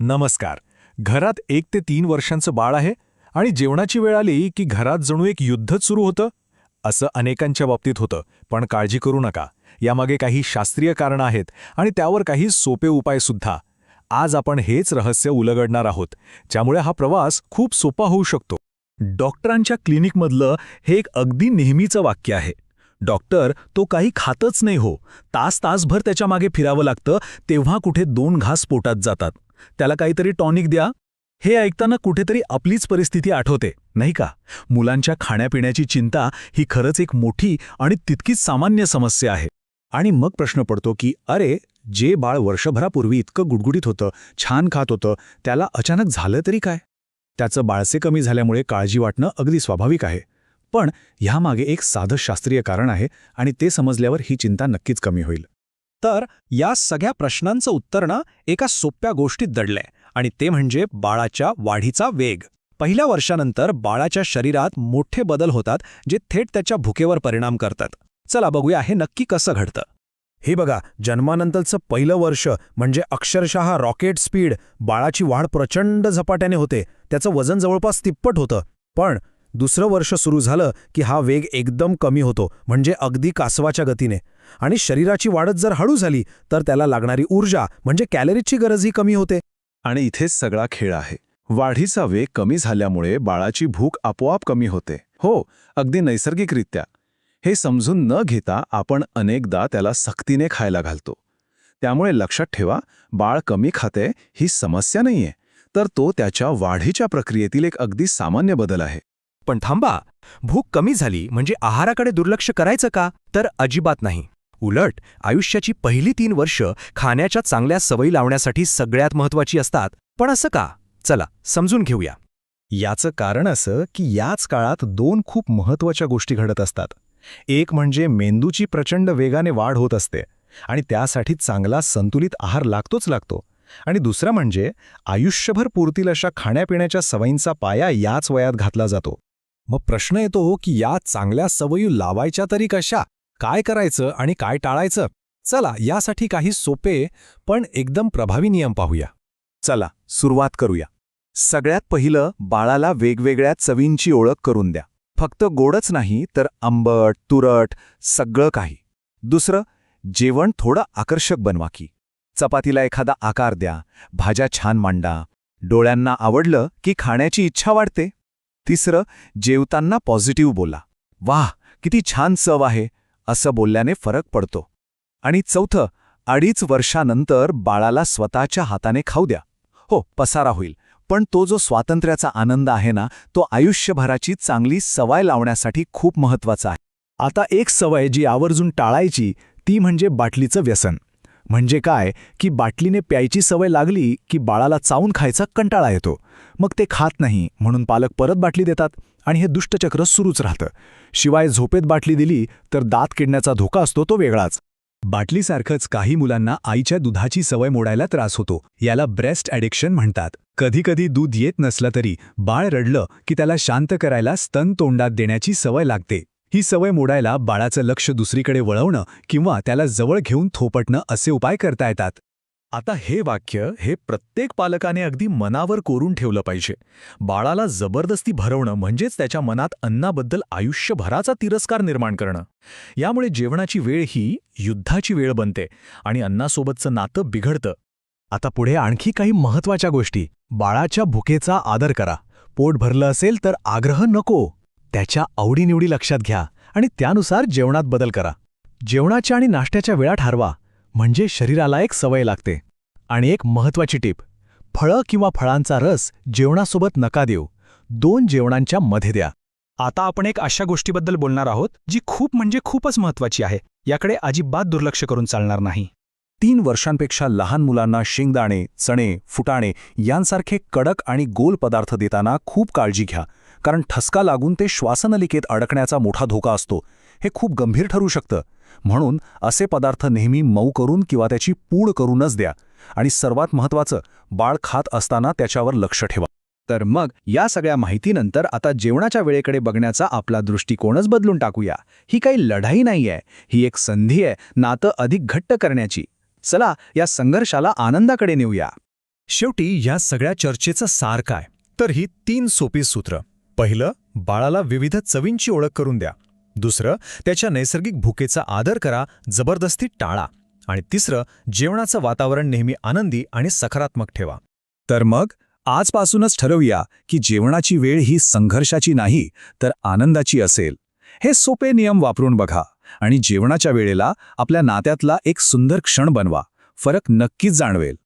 नमस्कार. घरात एक ते तीन वर्षांचं बाळ आहे आणि जेवणाची वेळ आली की घरात जणू एक युद्धच सुरू होतं असं अनेकांच्या बाबतीत होतं. पण काळजी करू नका. यामागे काही शास्त्रीय कारणं आहेत आणि त्यावर काही सोपे उपाय सुद्धा. आज आपण हेच रहस्य उलगडणार आहोत ज्यामुळे हा प्रवास खूप सोपा होऊ शकतो. डॉक्टरांच्या क्लिनिकमधलं हे एक अगदी नेहमीचं वाक्य आहे. डॉक्टर तो काही खातच नाही हो. तास तासभर त्याच्यामागे फिरावं लागतं तेव्हा कुठे दोन घास पोटात जातात. त्याला काहीतरी टॉनिक द्या. हे ऐकताना कुठेतरी आपलीच परिस्थिती आठवते नाही का? मुलांच्या खाण्यापिण्याची चिंता ही खरंच एक मोठी आणि तितकीच सामान्य समस्या आहे. आणि मग प्रश्न पडतो की अरे जे बाळ वर्षभरापूर्वी इतकं गुडगुडीत होतं छान खात होतं त्याला अचानक झालं तरी काय? त्याचं बाळसे कमी झाल्यामुळे काळजी वाटणं अगदी स्वाभाविक आहे. पण ह्यामागे एक साधं शास्त्रीय कारण आहे आणि ते समजल्यावर ही चिंता नक्कीच कमी होईल. तर या सगळ्या प्रश्नांचं उत्तर ना एका सोप्या गोष्टीत दडलंय. आणि ते म्हणजे बाळाच्या वाढीचा वेग. पहिल्या वर्षानंतर बाळाच्या शरीरात मोठे बदल होतात जे थेट त्याच्या भुकेवर परिणाम करतात. चला बघूया हे नक्की कसं घडतं. हे बघा जन्मानंतरचं पहिलं वर्ष म्हणजे अक्षरशः रॉकेट स्पीड बाळाची वाढ प्रचंड झपाट्याने होते. त्याचं वजन जवळपास तिप्पट होतं. पण दुसरं वर्ष सुरू झालं की हा वेग एकदम कमी होतो म्हणजे अगदी कासवाच्या गतीने. आणि शरीराची वाढत जर हळू झाली तर त्याला लागणारी ऊर्जा म्हणजे कॅलरीजची गरजही कमी होते. आणि इथेच सगळा खेळ आहे. वाढीचा वेग कमी झाल्यामुळे बाळाची भूक आपोआप कमी होते. हो अगदी नैसर्गिकरित्या. हे समजून न घेता आपण अनेकदा त्याला सक्तीने खायला घालतो. त्यामुळे लक्षात ठेवा बाळ कमी खाते ही समस्या नाहीये. तर तो त्याच्या वाढीच्या प्रक्रियेतील एक अगदी सामान्य बदल आहे. पण थांबा भूक कमी झाली म्हणजे आहाराकडे दुर्लक्ष करायचं का? तर अजिबात नाही. उलट आयुष्याची पहिली तीन वर्ष खाण्याच्या चांगल्या सवयी लावण्यासाठी सगळ्यात महत्वाची असतात. पण असं का? चला समजून घेऊया. याचं कारण असं की याच काळात दोन खूप महत्त्वाच्या गोष्टी घडत असतात. एक म्हणजे मेंदूची प्रचंड वेगाने वाढ होत असते आणि त्यासाठी चांगला संतुलित आहार लागतोच लागतो. आणि दुसरं म्हणजे आयुष्यभर पुरतील अशा खाण्यापिण्याच्या सवयींचा पाया याच वयात घातला जातो. मग प्रश्न येतो की या चांगल्या सवयी लावायच्या तरी कशा? काय करायचं आणि काय टाळायचं? चला यासाठी काही सोपे पण एकदम प्रभावी नियम पाहूया. चला सुरुवात करूया. सगळ्यात पहिलं बाळाला वेगवेगळ्या चवींची ओळख करून द्या. फक्त गोडच नाही तर आंबट तुरट सगळं काही. दुसरं जेवण थोडं आकर्षक बनवा की. चपातीला एखादा आकार द्या भाज्या छान मांडा. डोळ्यांना आवडलं की खाण्याची इच्छा वाढते. तिसरं जेवताना पॉझिटिव्ह बोला. वाह किती छान चव आहे असं बोलल्याने फरक पडतो. आणि चौथं अडीच वर्षानंतर बाळाला स्वतःच्या हाताने खाऊ द्या. हो पसारा होईल. पण तो जो स्वातंत्र्याचा आनंद आहे ना तो आयुष्यभराची चांगली सवय लावण्यासाठी खूप महत्त्वाचा आहे. आता एक सवय जी आवर्जून टाळायची ती म्हणजे बाटलीचं व्यसन. म्हणजे काय की बाटलीने प्यायची सवय लागली की बाळाला चावून खायचा कंटाळा येतो. मग ते खात नाही म्हणून पालक परत बाटली देतात आणि हे दुष्टचक्र सुरूच राहतं. शिवाय झोपेत बाटली दिली तर दात किडण्याचा धोका असतो तो वेगळाच. बाटलीसारखंच काही मुलांना आईच्या दुधाची सवय मोडायला त्रास होतो याला ब्रेस्ट ॲडिक्शन म्हणतात. कधीकधी दूध येत नसलं तरी बाळ रडलं की त्याला शांत करायला स्तन तोंडात देण्याची सवय लागते. ही सवय मोडायला बाळाचं लक्ष दुसरीकडे वळवणं किंवा त्याला जवळ घेऊन थोपटणं असे उपाय करता येतात. आता हे वाक्य हे प्रत्येक पालकाने अगदी मनावर कोरून ठेवलं पाहिजे. बाळाला जबरदस्ती भरवणं म्हणजेच त्याच्या मनात अन्नाबद्दल आयुष्यभराचा तिरस्कार निर्माण करणं. यामुळे जेवणाची वेळ ही युद्धाची वेळ बनते आणि अन्नासोबतचं नातं बिघडतं. आता पुढे आणखी काही महत्त्वाच्या गोष्टी. बाळाच्या भुकेचा आदर करा. पोट भरलं असेल तर आग्रह नको. त्याच्या आवडीनिवडी लक्षात घ्या आणि त्यानुसार जेवणात बदल करा. जेवणाच्या आणि नाश्त्याच्या वेळा ठरवा. म्हणजे शरीराला एक सवय लागते. आणि एक महत्वाची टीप फळं किंवा फळांचा रस जेवणासोबत नका देऊ. दोन जेवणांच्या मध्ये द्या. आता आपण एक अशा गोष्टीबद्दल बोलणार आहोत जी खूप म्हणजे खूपच महत्वाची आहे. याकडे अजिबात दुर्लक्ष करून चालणार नाही. तीन वर्षांपेक्षा लहान मुलांना शेंगदाणे चणे फुटाणे यांसारखे कडक आणि गोल पदार्थ देताना खूप काळजी घ्या. कारण ठसका लागून ते श्वासनलिकेत अडकण्याचा मोठा धोका असतो. हे खूप गंभीर ठरू शकतं. म्हणून असे पदार्थ नेहमी मऊ करून किंवा त्याची पूड करूनच द्या. आणि सर्वात महत्त्वाचं बाळ खात असताना त्याच्यावर लक्ष ठेवा. तर मग या सगळ्या माहितीनंतर आता जेवणाच्या वेळेकडे बघण्याचा आपला दृष्टिकोनच बदलून टाकूया. ही काही लढाई नाहीये. ही एक संधी आहे. नातं अधिक घट्ट करण्याची. चला या संघर्षाला आनंदाकडे नेऊया. शेवटी या सगळ्या चर्चेचं सार काय? तर ही तीन सोपी सूत्र. पहिलं बाळाला विविध चवींची ओळख करून द्या. दुसरं त्याच्या नैसर्गिक भूकेचा आदर करा जबरदस्ती टाळा. आणि तिसरं जेवणाचं वातावरण नेहमी आनंदी आणि सकारात्मक ठेवा. तर मग आजपासूनच ठरवूया की जेवणाची वेळ ही संघर्षाची नाही तर आनंदाची असेल. हे सोपे नियम वापरून बघा आणि जेवणाच्या वेळेला आपल्या नात्यातला एक सुंदर क्षण बनवा. फरक नक्कीच जाणवेल.